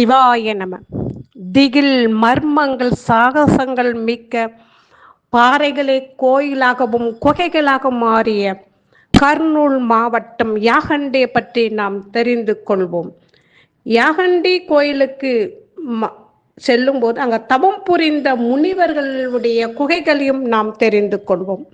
சிவாய நம. திகில் மர்மங்கள் சாகசங்கள் மிக்க பாறைகளை கோயிலாகவும் குகைகளாக மாறிய கர்னூல் மாவட்டம் யாகண்டே பற்றி நாம் தெரிந்து கொள்வோம். யாகண்டி கோயிலுக்கு ம- செல்லும்போது அங்கே தவம் புரிந்த முனிவர்களுடைய குகைகளையும் நாம் தெரிந்து கொள்வோம்.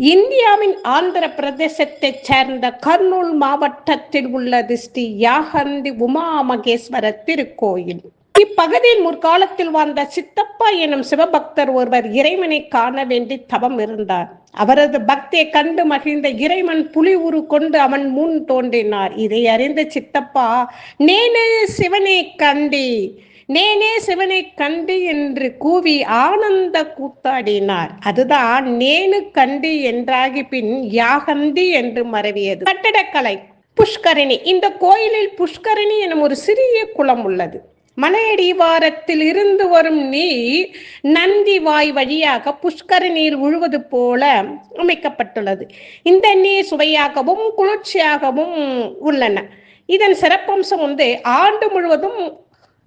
இந்தியாவின் ஆந்திர பிரதேசத்தைச் சேர்ந்த கர்னூல் மாவட்டத்தில் உள்ளது ஸ்ரீ யாகந்தி உமா மகேஸ்வர திருக்கோயில். இப்பகுதியில் முற்காலத்தில் வாழ்ந்த சித்தப்பா எனும் சிவபக்தர் ஒருவர் இறைவனை காண வேண்டி தவம் இருந்தார். அவரது பக்தியை கண்டு மகிழ்ந்த இறைவன் புலி உரு கொண்டு அவன் முன் தோன்றினார். இதை அறிந்த சித்தப்பா நேனே சிவனை கண்டி நேனே சிவனை கண்டு என்று கூவி ஆனந்த கூத்தாடினார். அதுதான் நேனு கண்டு என்றாகி பின் யாகந்தி என்று மறவியது. கட்டடக்கலை. புஷ்கரணி. இந்த கோயிலில் புஷ்கரணி எனும் ஒரு சிறிய குளம் உள்ளது. மலையடிவாரத்தில் இருந்து வரும் நீர் நந்தி வாய் வழியாக புஷ்கரணியில் உழுவது போல அமைக்கப்பட்டுள்ளது. இந்த நீர் சுவையாகவும் குளிர்ச்சியாகவும் உள்ளன. இதன் சிறப்பம்சம் வந்து ஆண்டு முழுவதும்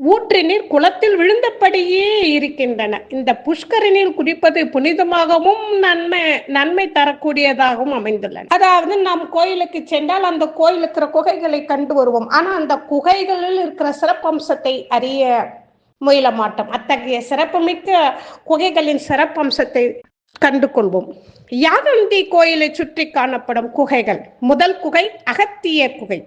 ஊற்று நீர் குளத்தில் விழுந்தபடியே இருக்கின்றன. இந்த புஷ்கரணியில் குடிப்பது புனிதமாகவும் நன்மை நன்மை தரக்கூடியதாகவும் அமைந்துள்ளன. அதாவது நாம் கோயிலுக்கு சென்றால் அந்த கோயில் இருக்கிற குகைகளை கண்டு வருவோம். ஆனா அந்த குகைகளில் இருக்கிற சிறப்பம்சத்தை அறிய முயல மாட்டோம். அத்தகைய சிறப்புமிக்க குகைகளின் சிறப்பம்சத்தை கண்டு கொள்வோம் யாகந்தி கோயிலை சுற்றி காணப்படும் குகைகள். முதல் குகை அகத்திய குகை.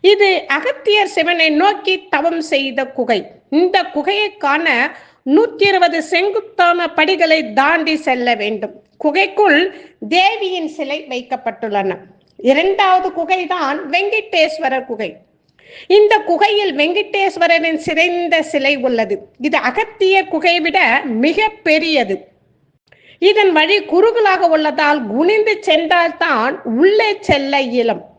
இது அகத்தியர் சிவனை நோக்கி தவம் செய்த குகை. இந்த குகையை காண நூற்றி இருபது செங்குத்தான படிகளை தாண்டி செல்ல வேண்டும். குகைக்குள் தேவியின் சிலை வைக்கப்பட்டுள்ளன. இரண்டாவது குகைதான் வெங்கடேஸ்வரர் குகை. இந்த குகையில் வெங்கடேஸ்வரரின் சிதைந்த சிலை உள்ளது. இது அகத்திய குகையை விட மிக பெரியது. இதன் வழி குறுகலாக உள்ளதால் குனிந்து சென்றால்தான் உள்ளே செல்ல இயலும்.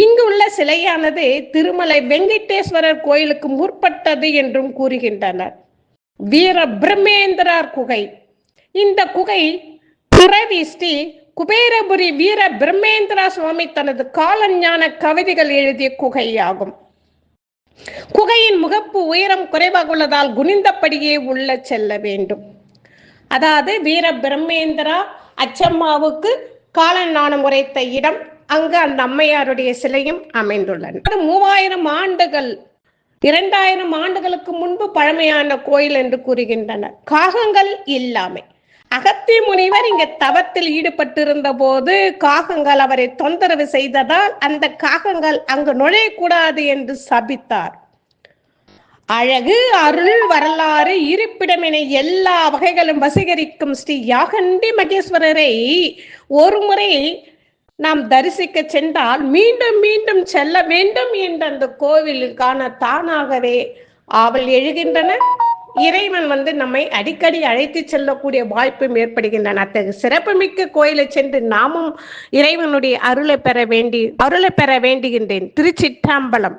இங்கு உள்ள சிலையானது திருமலை வெங்கடேஸ்வரர் கோயிலுக்கு முற்பட்டது என்றும் கூறுகின்றனர். வீர பிரம்மேந்திரார் குகை. இந்த குகை துறவி ஸ்ரீ குபேரபுரி வீர பிரம்மேந்திரா சுவாமி தனது காலஞான கவிதைகள் எழுதிய குகையாகும். குகையின் முகப்பு உயரம் குறைவாக உள்ளதால் குனிந்தபடியே உள்ள செல்ல வேண்டும். அதாவது வீர பிரம்மேந்திரா அச்சம்மாவுக்கு காலஞானம் உரைத்த இடம் அங்கு அந்த அம்மையாருடைய சிலையும் அமைந்துள்ளன. மூவாயிரம் ஆண்டுகள் இரண்டாயிரம் ஆண்டுகளுக்கு முன்பு பழமையான கோயில் என்று கூறுகின்றனர். காகங்கள் இல்லாமை. அகத்திய முனிவர் இங்க தவத்தில் ஈடுபட்டிருந்த போது காகங்கள் அவரை தொந்தரவு செய்ததால் அந்த காகங்கள் அங்கு நுழையக்கூடாது என்று சபித்தார். அழகு அருள் வரலாறு இருப்பிடம் என எல்லா வகைகளும் வசீகரிக்கும் ஸ்ரீ யாகண்டி மகேஸ்வரரை ஒரு முறை நாம் தரிசிக்க சென்றால் மீண்டும் மீண்டும் செல்ல வேண்டும் என்ற அந்த கோவிலுக்கான தானாகவே ஆவல் எழுகின்றன. இறைவன் வந்து நம்மை அடிக்கடி அழைத்து செல்லக்கூடிய வாய்ப்பும் ஏற்படுகின்றன. அத்தகைய சிறப்புமிக்க கோயிலை சென்று நாமும் இறைவனுடைய அருளை பெற வேண்டி அருளை பெற வேண்டுகின்றேன். திருச்சிற்றம்பலம்.